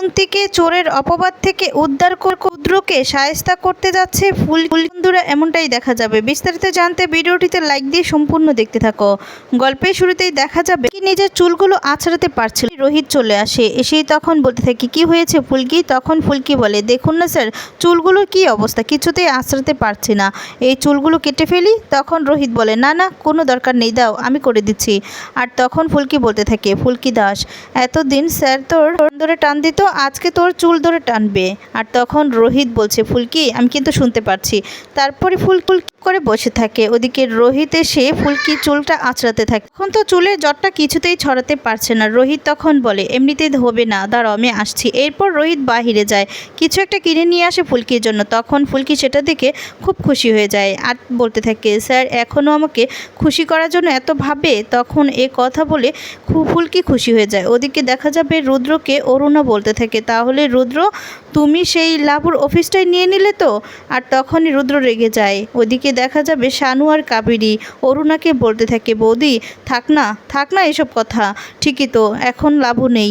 কুন্তিকে চোরের অপবাদ থেকে উদ্ধার করে রুদ্রকে সায়স্তা করতে যাচ্ছে ফুল বন্ধুরা, এমনটাই দেখা যাবে। বিস্তারিত জানতে ভিডিওটিতে লাইক দিয়ে সম্পূর্ণ দেখতে থাকো। গল্পের শুরুতেই দেখা যাবে কি নিজের চুলগুলো আছড়াতে পারছিল। রোহিত চলে আসে। এসেই তখন বলতে থাকে, কি হয়েছে ফুলকি? তখন ফুলকি বলে, দেখুন না স্যার, চুলগুলোর কি অবস্থা? কিছুতেই আছড়াতে পারছি না। এই চুলগুলো কেটে ফেলি? তখন রোহিত বলে, না না, কোনো দরকার নেই, দাও, আমি করে দিচ্ছি। আর তখন ফুলকি বলতে থাকে, ফুলকি দাস, এতদিন স্যার তোর ধরে টান দিত আজকে তোর চুল ধরে টানবে। আর তখন রোহিত বলছে, ফুলকি, আমি কিন্তু শুনতে পারছি। তারপরে ফুল ফুল করে বসে থাকে। ওদিকে রোহিত এসে ফুলকি চুলটা আঁচড়াতে থাকে। তখন তো চুলের জটটা কিছুতেই ছড়াতে পারছে না। রোহিত তখন বলে, এমনিতেই হবে না, দাঁড়াও, আমি আসছি। এরপর রোহিত বাহিরে যায়। কিছু একটা কিনে নিয়ে আসে ফুলকির জন্য। তখন ফুলকি সেটা দেখে খুব খুশি হয়ে যায় আর বলতে থাকে, স্যার এখনও আমাকে খুশি করার জন্য এত ভাবে? তখন এ কথা বলে ফুলকি খুশি হয়ে যায়। ওদিকে দেখা যাবে রুদ্রকে অরুণা বলতে থাকে, তাহলে রুদ্র, তুমি সেই লাবুর অফিসটাই নিয়ে নিলে তো? আর তখনই রুদ্র রেগে যায়। ওদিকে দেখা যাবে শানু আর কাবেরী। অরুণাকে বলতে থাকে, বৌদি, থাক না থাক না এসব কথা। ঠিকই তো, এখন লাবু নেই।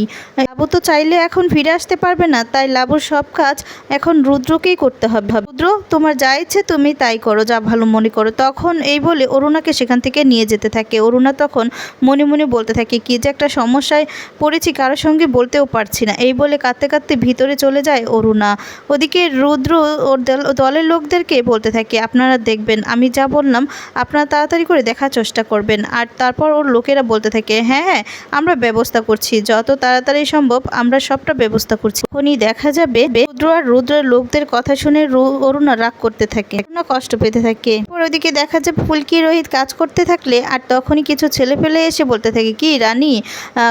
লাবু তো চাইলে এখন ফিরে আসতে পারবে না, তাই লাবুর সব কাজ এখন রুদ্রকেই করতে হবে। রুদ্র, তোমার যা ইচ্ছে তুমি তাই করো, যা ভালো মনে করো। তখন এই বলে অরুণাকে সেখান থেকে নিয়ে যেতে থাকে। অরুণা তখন মনে মনে বলতে থাকে, কি যে একটা সমস্যায় পড়েছি, কারোর সঙ্গে বলতেও পারছি না। এই বলে কাঁদতে কাঁদতে ভিতরে চলে যায় অরুণা। ওদিকে রুদ্র ওর দল- দলের লোকদেরকে বলতে থাকে, আপনারা দেখবেন, আমি যা বললাম, আপনারা তাড়াতাড়ি করে দেখার চেষ্টা করবেন। আর তারপর ওর লোকেরা বলতে থাকে হ্যাঁ হ্যাঁ আমরা ব্যবস্থা করছি, যত তাড়াতাড়ি সম্ভব আমরা সবটা ব্যবস্থা করছি। তখনই দেখা যাবে রুদ্র আর রুদ্রের লোকদের কথা শুনে অরুণা রাগ করতে থাকে, অরুণা কষ্ট পেতে থাকে। এরপর ওদিকে দেখা যাবে ফুলকি রোহিত কাজ করতে থাকলে আর তখনই কিছু ছেলে পেলে এসে বলতে থাকে, কি রানী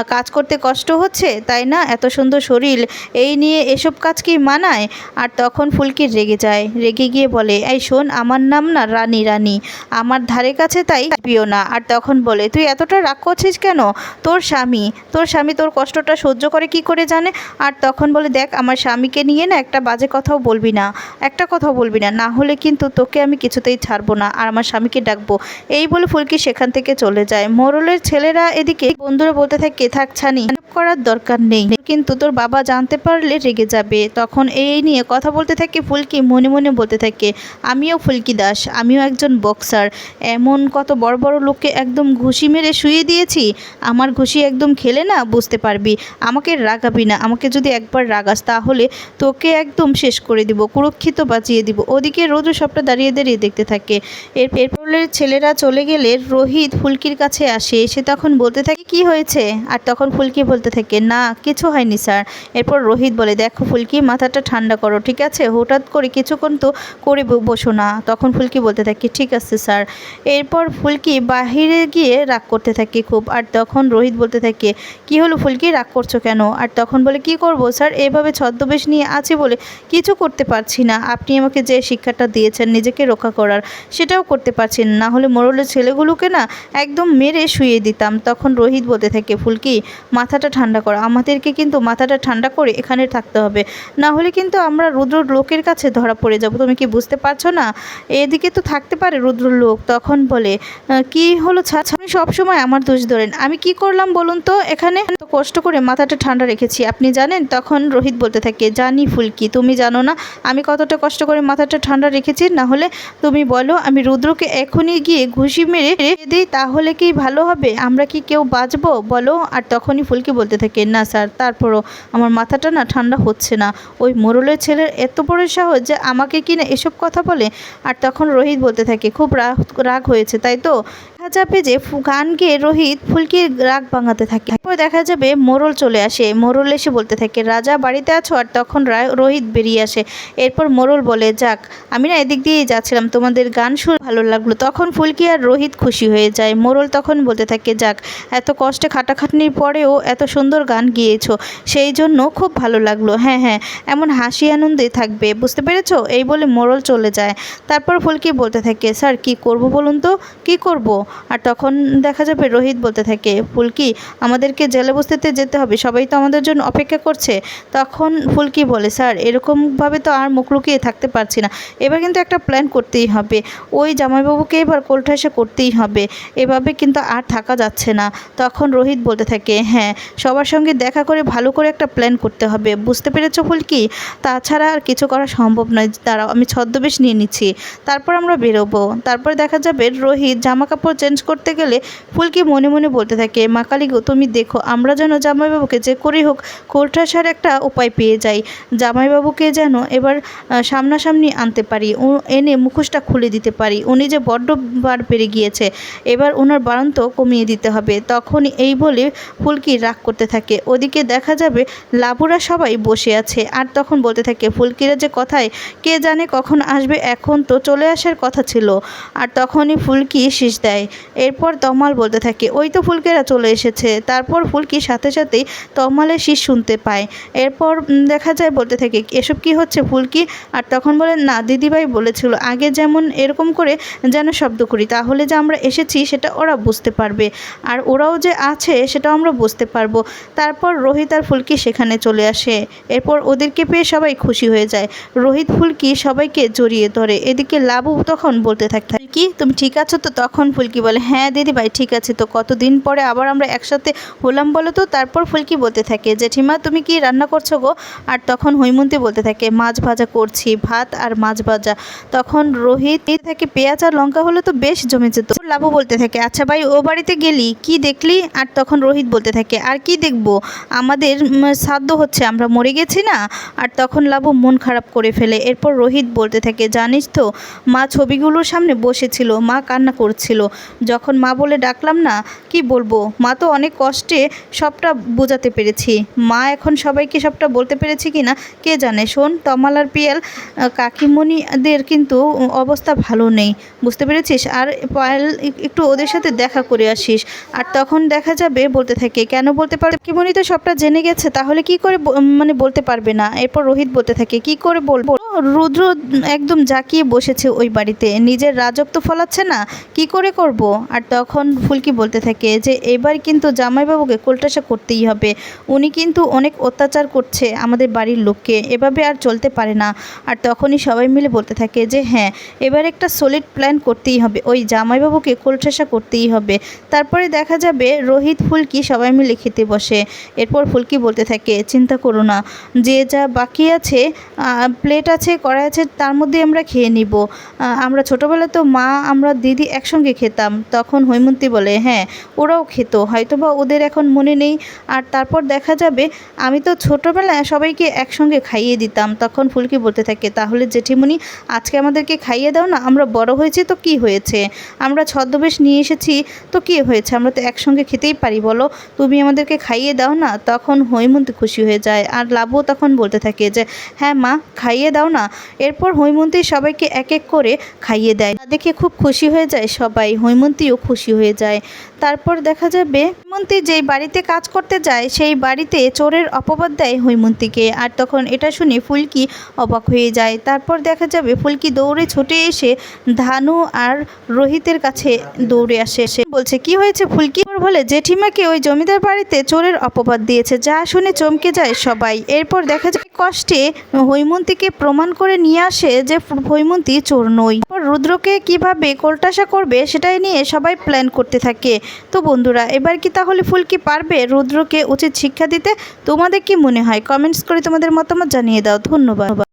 কাজ করতে কষ্ট হচ্ছে? তাই না? এত সুন্দর শরীর এই নিয়ে এসব কাজ কি মানায়? আর তখন ফুলকি রেগে যায়, রেগে গিয়ে বলে, এই শোন, আমার নাম না রানী রানী, আমার ধারে কাছে তাই পিও না। আর তখন বলে, তুই এতটা রাগ করছিস কেন? তোর স্বামী তোর স্বামী তোর কষ্টটা সহ্য করে কি করে জানে? আর তখন বলে, দেখ, আমার স্বামীকে নিয়ে না একটা বাজে কথাও বলবি না, একটা কথাও বলবি না না হলে কিন্তু তোকে আমি কিছুতেই ছাড়বো না আর আমার স্বামীকে ডাকবো। এই বলে ফুলকি সেখান থেকে চলে যায়। মোরলের ছেলেরা এদিকে বন্ধুরা বলতে থাকে, থাক ছানি করার দরকার নেই, কিন্তু তোর বাবা জানতে পারলে রেগে যাবে। তখন এই নিয়ে কথা বলতে থাকে ফুলকি, মনে মনে বলতে থাকে, আমিও ফুলকি দাস, আমিও একজন বক্সার এমন কত বড় বড় লোককে একদম ঘুষি মেরে শুয়ে দিয়েছি? আমার ঘুষি একদম খেলে না, বুঝতে পারবি? আমাকে রাগাবি না, আমাকে যদি একবার রাগাস তাহলে তোকে একদম শেষ করে দিব, কুরক্ষিত বাঁচিয়ে দিব। ওদিকে রোদ্র সবটা দাঁড়িয়ে দাঁড়িয়ে দেখতে থাকে। এর এরপরের ছেলেরা চলে গেলে রোহিত ফুলকির কাছে আসে। এসে তখন বলতে থাকে, কি হয়েছে? আর তখন ফুলকি বলতে থাকে, না, কিছু হয়নি, স্যার। এরপর রোহিত বলে, দেখো ফুলকি মাথাটা ঠান্ডা করো, ঠিক আছে? হঠাৎ করে কিছুক্ষণ তো করে বসো না। তখন ফুলকি বলতে থাকে, ঠিক আছে, স্যার। এরপর ফুলকি বাহিরে গিয়ে রাগ করতে থাকে খুব। আর তখন রোহিত বলতে থাকে, কি হলো ফুলকি রাগ করছ কেন? আর তখন বলে, কি করব, স্যার? এভাবে ছদ্মবেশ নিয়ে আছে বলে কিছু করতে পারছি না। আপনি আমাকে যে শিক্ষাটা দিয়েছেন, নিজেকে রক্ষা করার, সেটাও করতে পারছি না না হলে মোরলের ছেলেগুলোকে না একদম মেরে শুয়ে দিতাম। তখন রোহিত বলতে থাকে ফুলকি মাথাটা ঠান্ডা করো। আমাদেরকে কিন্তু মাথাটা ঠান্ডা করে এখানে থাকতে হবে। না হলে কিন্তু আমরা রুদ্র লোকের কাছে ধরা পড়ে যাব। তুমি কি বুঝতে পারছ না? এদিকে তো থাকতে পারে রুদ্র লোক। তখন বলে "আহ, কি হলো? আপনি সবসময় আমার দোষ ধরেন। আমি কি করলাম বলুন তো এখানে? কষ্ট করে মাথাটা ঠান্ডা রেখেছি আপনি জানেন? তখন রোহিত বলতে থাকে জানি ফুলকি তুমি জানো না। আমি কতটা কষ্ট করে মাথাটা ঠান্ডা রেখেছি। না হলে তুমি বলো আমি রুদ্রকে এখনই গিয়ে ঘুষি মেরে দিই, তাহলে কি ভালো হবে? আমরা কি কেউ বাঁচবো? বলো। আর তখনই ফুলকি বলতে থাকে, না স্যার, তারপরও আমার মাথাটা না ঠান্ডা হচ্ছে না। ওই মোরলের ছেলের এত বড় সাহস যে আমাকে কিনা এসব কথা বলে? আর তখন রোহিত বলতে থাকে, খুব রাগ রাগ হয়েছে, তাই তো? যাবে যে গান গেয়ে রোহিত ফুলকির রাগ ভাঙাতে থাকে। এরপর দেখা যাবে মোরল চলে আসে। মোরল এসে বলতে থাকে, রাজা বাড়িতে আছো আর তখন রা- রোহিত বেরিয়ে আসে। এরপর মোরল বলে, যাক, আমি না এদিক দিয়েই যাচ্ছিলাম। তোমাদের গান শুনে ভালো লাগল। তখন ফুলকি আর রোহিত খুশি হয়ে যায়। মোরল তখন বলতে থাকে, যাক, এত কষ্টে খাটাখাটনির পরেও এত সুন্দর গান গিয়েছো। সেই জন্য খুব ভালো লাগল। হ্যাঁ হ্যাঁ এমন হাসি আনন্দে থাকবে, বুঝতে পেরেছ? এই বলে মোরল চলে যায়। তারপর ফুলকি বলতে থাকে, স্যার, কি করব বলুন তো? কি করব? আর তখন দেখা যাবে রোহিত বলতে থাকে, ফুলকি, আমাদেরকে জেলে বস্তিতে যেতে হবে, সবাই তো আমাদের জন্য অপেক্ষা করছে। তখন ফুলকি বলে, স্যার, এরকমভাবে তো আর মুখ লুকিয়ে থাকতে পারছি না। এবার কিন্তু একটা প্ল্যান করতেই হবে। ওই জামাইবাবুকে এবার কোলঠাসা করতেই হবে। এভাবে কিন্তু আর থাকা যাচ্ছে না। তখন রোহিত বলতে থাকে হ্যাঁ সবার সঙ্গে দেখা করে ভালো করে একটা প্ল্যান করতে হবে। বুঝতে পেরেছ ফুলকি? তাছাড়া আর কিছু করা সম্ভব নয়। দাঁড়াও, আমি ছদ্মবেশ নিয়ে নিচ্ছি। তারপর আমরা বেরোবো। তারপর দেখা যাবে রোহিত জামা কাপড় চেঞ্জ করতে গেলে ফুলকি মনে মনে বলতে থাকে, মা কালী গো তুমি দেখো, আমরা যেন জামাইবাবুকে যে করেই হোক কোলঠাসার একটা উপায় পেয়ে যাই। জামাইবাবুকে যেন এবার সামনাসামনি আনতে পারি এনে মুখোশটা খুলে দিতে পারি। উনি যে বড্ড বার বেড়ে গিয়েছে, এবার ওনার বাড়ন্ত কমিয়ে দিতে হবে। তখন এই বলে ফুলকি রাগ করতে থাকে। ওদিকে দেখা যাবে লাবুরা সবাই বসে আছে, আর তখন বলতে থাকে, ফুলকিরা যে কথায় কে জানে কখন আসবে, এখন তো চলে আসার কথা ছিল। আর তখনই ফুলকি শীষ দেয় এরপর তমাল বলতে থাকে, ওই তো ফুলকিরা চলে এসেছে। তারপর ফুলকি সাথে সাথেই তমালের শীষ শুনতে পায়। এরপর দেখা যায় বলতে থাকে, এসব কি হচ্ছে ফুলকি? আর তখন বলে, না, দিদিভাই বলেছিল, আগে যেমন এরকম করে যেন শব্দ করি, তাহলে যে আমরা এসেছি সেটা ওরা বুঝতে পারবে। আর ওরাও যে আছে সেটাও আমরা বুঝতে পারব। তারপর রোহিত আর ফুলকি সেখানে চলে আসে। এরপর ওদেরকে পেয়ে সবাই খুশি হয়ে যায়। রোহিত ফুলকি সবাইকে জড়িয়ে ধরে। এদিকে লাবু তখন বলতে থাকে কি? তুমি ঠিক আছো তো? তখন ফুলকি বলে হ্যাঁ দিদিভাই ঠিক আছে তো। কতদিন পরে আবার আমরা একসাথে হলাম বলো তো? তারপর ফুলকি বলতে থাকে, জেঠিমা, তুমি কি রান্না করছ গো? আর তখন হৈমন্তী বলতে থাকে, মাছ ভাজা করছি, ভাত আর মাছ ভাজা। তখন রোহিত থাকে, পেঁয়াজ আর লঙ্কা হলে তো বেশ জমে যেত লাবু বলতে থাকে আচ্ছা ভাই, ও বাড়িতে গেলি? কি দেখলি? আর তখন রোহিত বলতে থাকে, আর কি দেখব? আমাদের শ্রাদ্ধ হচ্ছে আমরা মরে গেছি না? আর তখন লাবু মন খারাপ করে ফেলে। এরপর রোহিত বলতে থাকে, জানিস তো, মা ছবিগুলোর সামনে বসেছিল, মা কান্না করছিল। যখন মা বলে, ডাকলাম না, কি বলব? মা তো অনেক কষ্টে সবটা বোঝাতে পেরেছি। মা এখন সবাইকে সবটা বলতে পেরেছি কি না, কে জানে? শোন, তমাল আর পিয়াল কাকিমণিদের কিন্তু অবস্থা ভালো নেই। বুঝতে পেরেছিস? আর পায়েল একটু ওদের সাথে দেখা করে আসিস। আর তখন দেখা যাবে, বলতে থাকে, কেন বলতে পারবে কাকিমণি তো সবটা জেনে গেছে, তাহলে কি করে মানে বলতে পারবে না? এরপর রোহিত বলতে থাকে, কি করে বলব? রুদ্র একদম জাকিয়ে বসেছে ওই বাড়িতে। নিজের রাজত্ব ফলাচ্ছে না? কি করে করব? আর তখন ফুলকি বলতে থাকে যে, এবার কিন্তু জামাইবাবুকে কোলটাসা করতেই হবে। উনি কিন্তু অনেক অত্যাচার করছে আমাদের বাড়ির লোককে। এভাবে আর চলতে পারে না। আর তখনই সবাই মিলে বলতে থাকে যে হ্যাঁ এবার একটা সলিড প্ল্যান করতেই হবে। ওই জামাইবাবুকে কোলঠাসা করতেই হবে। তারপরে দেখা যাবে রোহিত, ফুলকি সবাই মিলে খেতে বসে। এরপর ফুলকি বলতে থাকে, চিন্তা করো না। যে যা বাকি আছে প্লেট আছে, কড়াই আছে, তার মধ্যে আমরা খেয়ে নিব। আমরা ছোটোবেলায় তো মা আমরা দিদি একসঙ্গে খেতাম। তখন হৈমন্তী বলে হ্যাঁ ওরাও খেত, হয়তোবা ওদের এখন মনে নেই। আর তারপর দেখা যাবে, আমি তো ছোটোবেলায় সবাইকে একসঙ্গে খাইয়ে দিতাম। তখন ফুলকি বলতে থাকে, তাহলে জেঠিমণি, আজকে আমাদেরকে খাইয়ে দাও না, আমরা বড় হয়েছি তো কি হয়েছে? আমরা ছদ্মবেশ নিয়ে এসেছি তো কি হয়েছে? আমরা তো একসঙ্গে খেতেই পারি, বলো। তুমি আমাদেরকে খাইয়ে দাও না? তখন হৈমন্তী খুশি হয়ে যায়। আর লাভও তখন বলতে থাকে যে হ্যাঁ মা, খাইয়ে দাও না। এরপর হৈমন্তী সবাইকে এক এক করে খাইয়ে দেয়। তা দেখে খুব খুশি হয়ে যায় সবাই, হৈমন্তীও খুশি হয়ে যায়। তারপর দেখা যাবে, হৈমন্তী যেই বাড়িতে কাজ করতে যায়, সেই বাড়িতে চোরের অপবাদ দেয় হৈমন্তীকে। আর তখন এটা শুনে ফুলকি অবাক হয়ে যায়। তারপর দেখা যাবে, ফুলকি দৌড়ে ছুটে এসে ধানু আর রোহিতের কাছে দৌড়ে আসে। সে বলছে, কি হয়েছে ফুলকি? বলে, জেঠিমাকে ওই জমিদার বাড়িতে চোরের অপবাদ দিয়েছে। যা শুনে চমকে যায় সবাই। এরপর দেখা যায় কষ্টে হৈমন্তীকে প্রমাণ করে নিয়ে আসে যে হৈমন্তী চোর নই রুদ্রকে কীভাবে কোলটাসা করবে সেটাই নিয়ে সবাই প্ল্যান করতে থাকে। তো বন্ধুরা, এবার কি তাহলে ফুলকি পারবে রুদ্রকে উচিত শিক্ষা দিতে? তোমাদের কি মনে হয়? কমেন্টস করে তোমাদের মতামত জানিয়ে দাও। ধন্যবাদ।